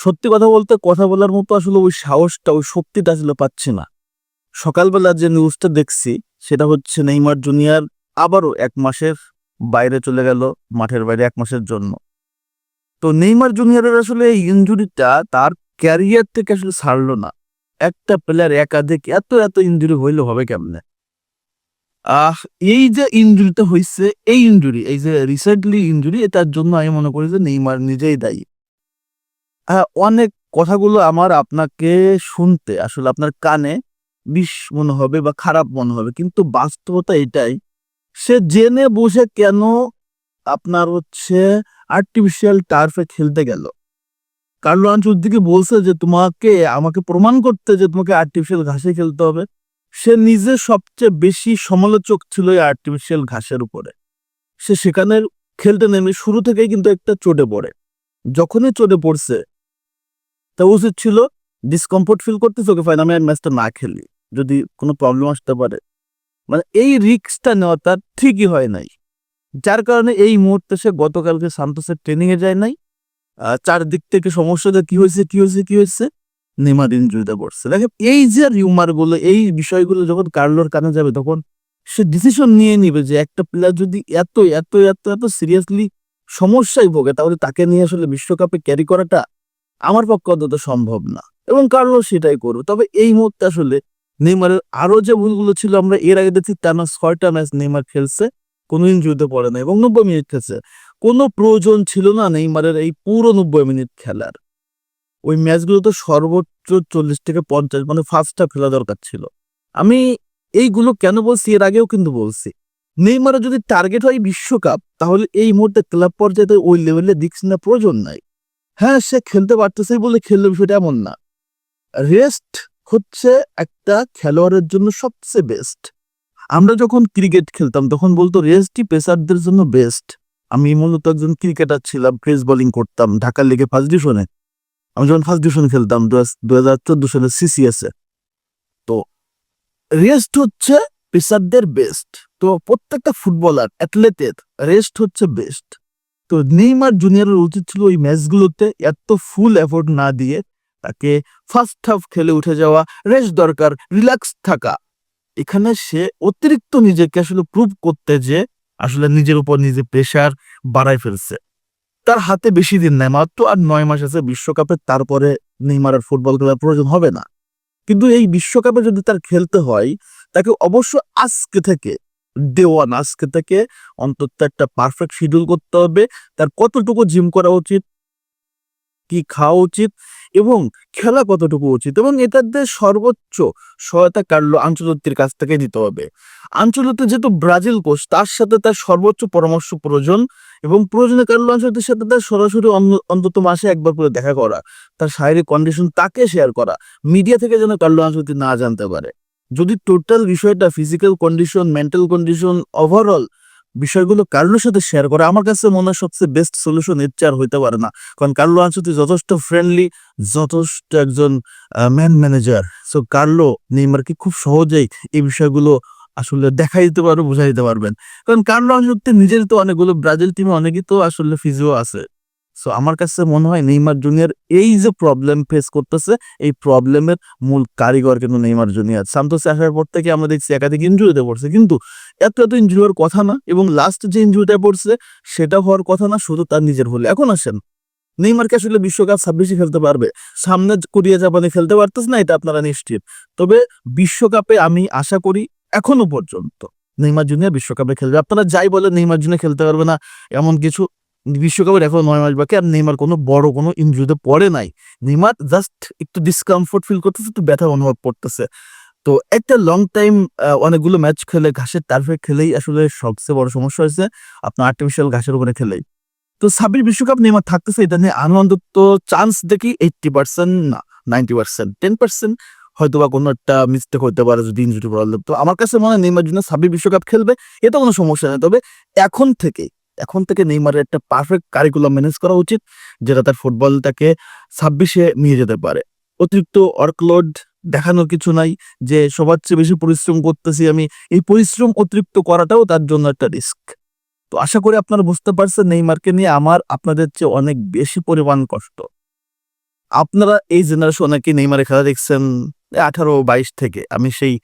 সত্যি কথা বলতে কথা বলার মতো আসলে ওই সাহসটা, ওই শক্তিটা আসলে পাচ্ছি না। সকালবেলা যে নিউজটা দেখছি, সেটা হচ্ছে নেইমার জুনিয়র আবারও এক মাসের বাইরে চলে গেল, মাঠের বাইরে এক মাসের জন্য। তো নেইমার জুনিয়রের আসলে এই ইঞ্জুরিটা তার ক্যারিয়ার থেকে আসলে ছাড়লো না। একটা প্লেয়ার একাধিক এত এত ইঞ্জুরি হইলে হবে কেমনে? আহ, এই যে ইঞ্জুরিটা হয়েছে এই ইঞ্জুরি এই যে রিসেন্টলি ইঞ্জুরি এটার জন্য আমি মনে করি যে নেইমার নিজেই দায়ী। অনেক কথাগুলো আমার আপনাকে শুনতে, আসলে আপনার কানে বিষ মনে হবে বা খারাপ মনে হবে, কিন্তু বাস্তবতা এটাই। সে জেনে বসে কেন আপনার হচ্ছে আর্টিফিশিয়াল টার্ফে খেলতে গেল। কার্লো আনচুদ্দিকে বলছে যে, তোমাকে, আমাকে প্রমাণ করতে যে, তোমাকে আর্টিফিশিয়াল ঘাসে খেলতে হবে। সে নিজে সবচেয়ে বেশি সমালোচক ছিল এই আর্টিফিশিয়াল ঘাসের উপরে। সে সেখানে খেলতে নেমে শুরু থেকেই কিন্তু একটা চোটে পড়ে। যখনই চোটে পড়ছে তা উচিত ছিল ডিসকমফোর্ট ফিল করতেছে ওকে ফাইন আমি আর ম্যাচটা না খেলি। যদি কোনো প্রবলেম আসতে পারে। মানে এই রিস্কটা নেওয়া তার ঠিকই হয় নাই। যার কারণে এই মুহূর্তে সে গতকালকে সান্তোসের ট্রেনিং এ যায় নাই। চারদিক থেকে সমস্যাটা কি হয়েছে কি হয়েছে কি হয়েছে নেমার ইঞ্জুরিতে পড়ছে। দেখেন এই যে রিউমারগুলো, এই বিষয়গুলো যখন কার্লোর কানে যাবে, তখন সে ডিসিশন নিয়ে নিবে যে একটা প্লেয়ার যদি এত এত এত এত সিরিয়াসলি সমস্যায় ভোগে, তাহলে তাকে নিয়ে আসলে বিশ্বকাপে ক্যারি করাটা আমার পক্ষে অন্তত সম্ভব না। এবং কার্লো সেটাই করবে। তবে এই মুহূর্তে আসলে নেইমারের আরও যে ভুলগুলো ছিল আমরা এর আগে দেখছি টানা ছয়টা ম্যাচ নেইমার খেলছে কোনো ইনজুরিতে পড়ে না এবং নব্বই মিনিট খেলছে। কোনো প্রয়োজন ছিল না নেইমারের এই পুরো নব্বই মিনিট খেলার। ওই ম্যাচগুলোতে সর্বোচ্চ চল্লিশ থেকে পঞ্চাশ মানে ফার্স্টটা খেলা দরকার ছিল। আমি এইগুলো কেন বলছি? এর আগেও কিন্তু বলছি। নেইমারের যদি টার্গেট হয় বিশ্বকাপ, তাহলে এই মুহূর্তে ক্লাব পর্যায়ে ওই লেভেলে দিচ্ছি না, প্রয়োজন নাই। হ্যাঁ সে খেলতে পারতেছে বলে খেললে বিষয়টা এমন না। রেস্ট হচ্ছে একটা খেলোয়াড়ের জন্য সবচেয়ে বেস্ট আমরা যখন ক্রিকেট খেলতাম, তখন বলতো রেস্টই পেসারদের জন্য বেস্ট আমি মূলত একজন ক্রিকেটার ছিলাম প্রেস বোলিং করতাম, ঢাকার লিগে ফার্স্ট ডিভিশনে আমি যখন ফার্স্ট ডিভিশনে খেলতাম, দু হাজার চোদ্দ সালে সিসিএস তো রেস্ট হচ্ছে পেসারদের বেস্ট তো প্রত্যেকটা ফুটবলার অ্যাথলেটের রেস্ট হচ্ছে বেস্ট তো নেইমার জুনিয়রের উচিত ছিল ওই ম্যাচগুলোতে এত ফুল এফোর্ট না দিয়ে তাকে ফার্স্ট হাফ খেলে উঠে যাওয়া রেস্ট দরকার রিল্যাক্স থাকা। এখানে সে অতিরিক্ত নিজেকে আসলে প্রুভ করতে যে আসলে নিজের উপর নিজে প্রেশার বাড়াই ফেলছে। তার হাতে বেশি দিন নেয় মাত্র আর নয় মাস আছে বিশ্বকাপে, তারপরে নেইমার আর ফুটবল খেলার প্রয়োজন হবে না। কিন্তু এই বিশ্বকাপে যদি তার খেলতে হয়, তাকে অবশ্য আজকে থেকে দেওয়ান আজকে থেকে অন্তত একটা পারফেক্ট শিডিউল করতে হবে। তার কতটুকু জিম করা উচিত, কি খাওয়া উচিত এবং খেলা কতটুকু উচিত এবং এটার দিয়ে সর্বোচ্চ সহায়তা কার্লো আঞ্চলত্তির কাছ থেকে দিতে হবে। আঞ্চলত্তি যেহেতু ব্রাজিল কোচ, তার সাথে তার সর্বোচ্চ পরামর্শ প্রয়োজন এবং প্রয়োজনে কার্লো আঞ্চলত্তির সাথে তার সরাসরি অন্তত মাসে একবার করে দেখা করা, তার শারীরিক কন্ডিশন তাকে শেয়ার করা মিডিয়া থেকে যেন কার্লো আঞ্চলত্তি না জানতে পারে। যদি টোটাল বিষয়টা physical condition mental condition overall বিষয়গুলো কার্লোর সাথে শেয়ার করা, আমার কাছে মনে হয় সবচেয়ে বেস্ট সলিউশন এর চেয়ে আর হইতে পারে না। কারণ কার্লো আনচুতি যথেষ্ট ফ্রেন্ডলি যথেষ্ট একজন ম্যান ম্যানেজার সো কার্লো নেইমারকে খুব সহজেই এই বিষয়গুলো আসলে দেখাই দিতে পারবে, বোঝাই দিতে পারবেন। কারণ কার্লো আনচুতি নিজের তো অনেকগুলো, ব্রাজিল টিমে অনেকেই তো আসলে ফিজিও আছে। সো আমার কাছে মনে হয় নেইমার জুনিয়র এই যে প্রবলেম ফেস করতেছে, এই প্রবলেমের মূল কারিগর কিন্তু নেইমার জুনিয়র। সান্তোসে আসার পর থেকে আমরা দেখছি একাধিক ইঞ্জুরিতে পড়ছে, কিন্তু এত এত ইঞ্জুরি হওয়ার কথা না, এবং লাস্ট যে ইঞ্জুরিটা পড়ছে, সেটা হওয়ার কথা না, শুধু তার নিজের হলে এখন আসেন, নেইমারকে আসলে বিশ্বকাপ ছাব্বিশে খেলতে পারবে। সামনে কোরিয়া জাপানে খেলতে পারতেছে না, এটা আপনারা নিশ্চিত। তবে বিশ্বকাপে আমি আশা করি এখনও পর্যন্ত নেইমার জুনিয়র বিশ্বকাপে খেলবে। আপনারা যাই বলেন, নেইমার জুনিয়র খেলতে পারবে না, এমন কিছু বিশ্বকাপের এখন নয় মাস বাকি আর নেইমার কোনো বড় কোনো ইনজুরিতে পড়ে নাই। নেইমার জাস্ট একটু ডিসকমফোর্ট ফিল করতেছে, একটু ব্যথা অনুভব করতেছে। তো একটা লং টাইম অনেকগুলো ম্যাচ খেলে, ঘাসের তারফে খেলেই আসলে সবচেয়ে বড় সমস্যা হয়েছে আপনার আর্টিফিশিয়াল ঘাসের উপরে খেলেই। তো সাবির বিশ্বকাপ নেইমার থাকতেছে, এটা নিয়ে আনন্দ তো চান্স দেখি এইটটি পার্সেন্ট না নাইনটি পার্সেন্ট টেন পার্সেন্ট হয়তো বা কোনো একটা মিস্টেক হতে পারে যদি ইনজুরি প্রবলেম তো আমার কাছে মনে হয় নেইমার জন্য সাবির বিশ্বকাপ খেলবে এটা কোনো সমস্যা নেই। তবে এখন থেকে এখন থেকে নেইমারের একটা পারফেক্ট কারিকুলাম ম্যানেজ করা উচিত, যেটা তার ফুটবলটাকে ছাব্বিশে নিয়ে যেতে পারে। অতিরিক্ত অর্কলোড দেখানোর কিছু নাই, যে সবার চেয়ে বেশি পরিশ্রম করতেছি আমি, এই পরিশ্রম অতিরিক্ত করাটাও তার জন্য একটা রিস্ক তো আশা করি আপনারা বুঝতে পারছেন নেইমারকে নিয়ে আমার আপনাদের চেয়ে অনেক বেশি পরিমাণ কষ্ট। আপনারা এই জেনারেশন অনেকে নেইমারের খেলা দেখছেন? আঠারো বাইশ থেকে, আমি সেই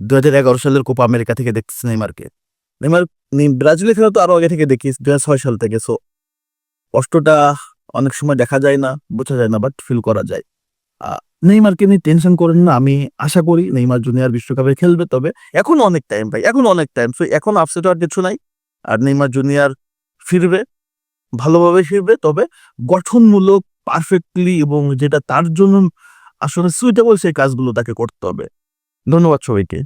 দু হাজার এগারো সালের কোপা আমেরিকা থেকে দেখতেছি নেইমারকে। নেইমার ব্রাজিলের খেলা তো আরও আগে থেকে দেখি দু ছয় সাল থেকে সো কষ্টটা অনেক সময় দেখা যায় না, বোঝা যায় না বাট ফিল করা যায়। নেইমারকে নিয়ে টেনশন করেন না, আমি আশা করি নেইমার জুনিয়র বিশ্বকাপে খেলবে, তবে এখন অনেক টাইম ভাই, এখন অনেক টাইম সো এখন আপসেট হওয়ার কিছু নাই, আর নেইমার জুনিয়র ফিরবে, ভালোভাবে ফিরবে, তবে গঠনমূলক পারফেক্টলি এবং যেটা তার জন্য আসলে সুইটেবল সেই কাজগুলো তাকে করতে হবে। ধন্যবাদ সবাইকে।